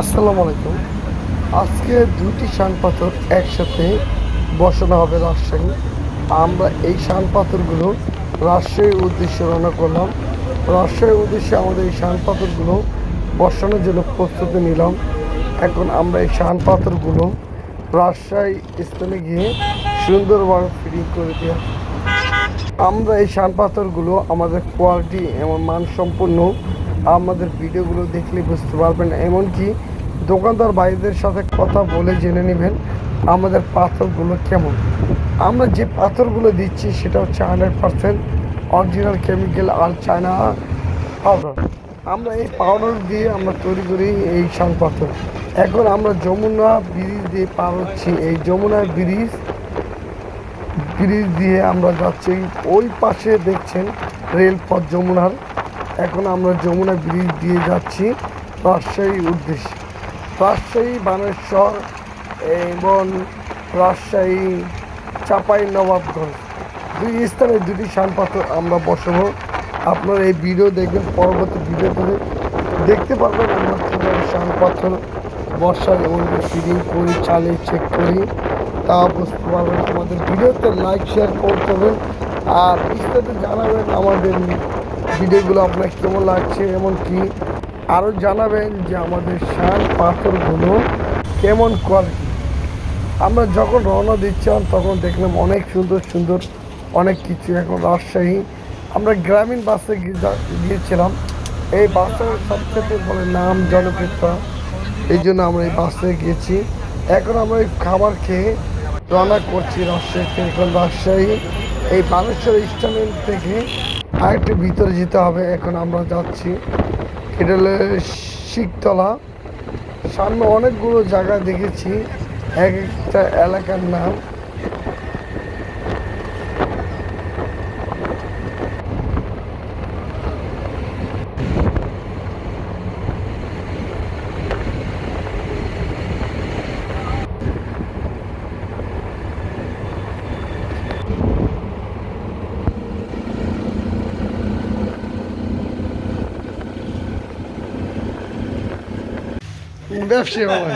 আসসালামু আলাইকুম। আজকে দুইটি শান পাথর একসাথে বসানো হবে রাজশাহী। আমরা এই শান পাথরগুলো রাজশাহীর উদ্দেশ্যে রওনা করলাম। রাজশাহীর উদ্দেশ্যে আমাদের এই শান পাথরগুলো বসানোর জন্য প্রস্তুতি নিলাম। এখন আমরা এই শান পাথরগুলো রাজশাহী স্থানে গিয়ে সুন্দরভাবে ফিটিং করে দেওয়া আমরা এই শান পাথরগুলো আমাদের কোয়ালিটি এবং মানসম্পন্ন আমাদের ভিডিওগুলো দেখলে বুঝতে পারবেন। এমনকি দোকানদার ভাইদের সাথে কথা বলে জেনে নেবেন আমাদের পাথরগুলো কেমন। আমরা যে পাথরগুলো দিচ্ছি সেটা হচ্ছে হান্ড্রেড পারসেন্ট অরিজিনাল কেমিক্যাল আর চায়না পাউডার। আমরা এই পাউডার দিয়ে আমরা তৈরি করি এই পাথর। এখন আমরা যমুনা ব্রিজ দিয়ে পার হচ্ছি। এই যমুনা ব্রিজ ব্রিজ দিয়ে আমরা যাচ্ছি। ওই পাশে দেখছেন রেলপথ যমুনার। এখন আমরা যমুনা ব্রিজ দিয়ে যাচ্ছি রাজশাহী উদ্দেশ্যে। রাজশাহী, বানেশ্বর এবং রাজশাহী চাপাই নবাবগঞ্জ দুই স্থানে দুটি শানপাথর আমরা বসাবো। আপনারা এই ভিডিও দেখবেন, পরবর্তী ভিডিওতে দেখতে পারবেন আমরা কীভাবে শানপাথর বর্ষার এবং ফিডিং করি, চালিয়ে চেক করি। তা বুঝতে পারবেন। আমাদের ভিডিওতে লাইক শেয়ার করতে হবে। আর বিস্তারিত জানাবেন আমাদের ভিডিওগুলো আপনার কেমন লাগছে, এমনকি আরও জানাবেন যে আমাদের শান পাথরগুলো কেমন কোয়ালিটি আমরা যখন রওনা দিচ্ছিলাম, তখন দেখলাম অনেক সুন্দর সুন্দর অনেক কিছু। এখন রাজশাহী, আমরা গ্রামীণ বাসে গিয়েছিলাম। এই বাসের সবচেয়ে বলে নাম জনপ্রিয়তা। এই জন্য আমরা এই বাসে গিয়েছি। এখন আমরা এই খাবার খেয়ে রওনা করছি রাজশাহী এখন রাজশাহী, এই বানেশ্বর স্টেশন থেকে আরেকটু ভিতরে যেতে হবে, এখন আমরা যাচ্ছি। এটা হলো শিকতলা। সামনে অনেকগুলো জায়গা দেখেছি, এক একটা এলাকার নাম। ব্যবসায়ী বাবা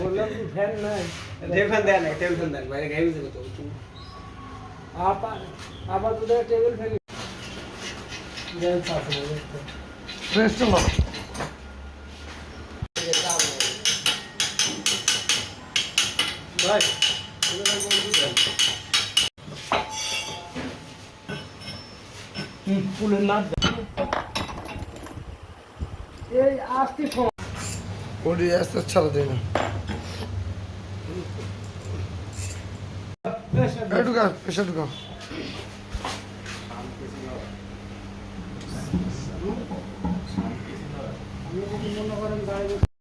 বললাম কি ফ্যান নাই। টেবিল দেন না টেবিল দেন বাইরে গাইবে যাবে তো আপা আবার তো টেবিল ফ্যান ভাই ফুলের নাচ এই আজকে ফোন ওটি আসতে ছাড়া দেয় না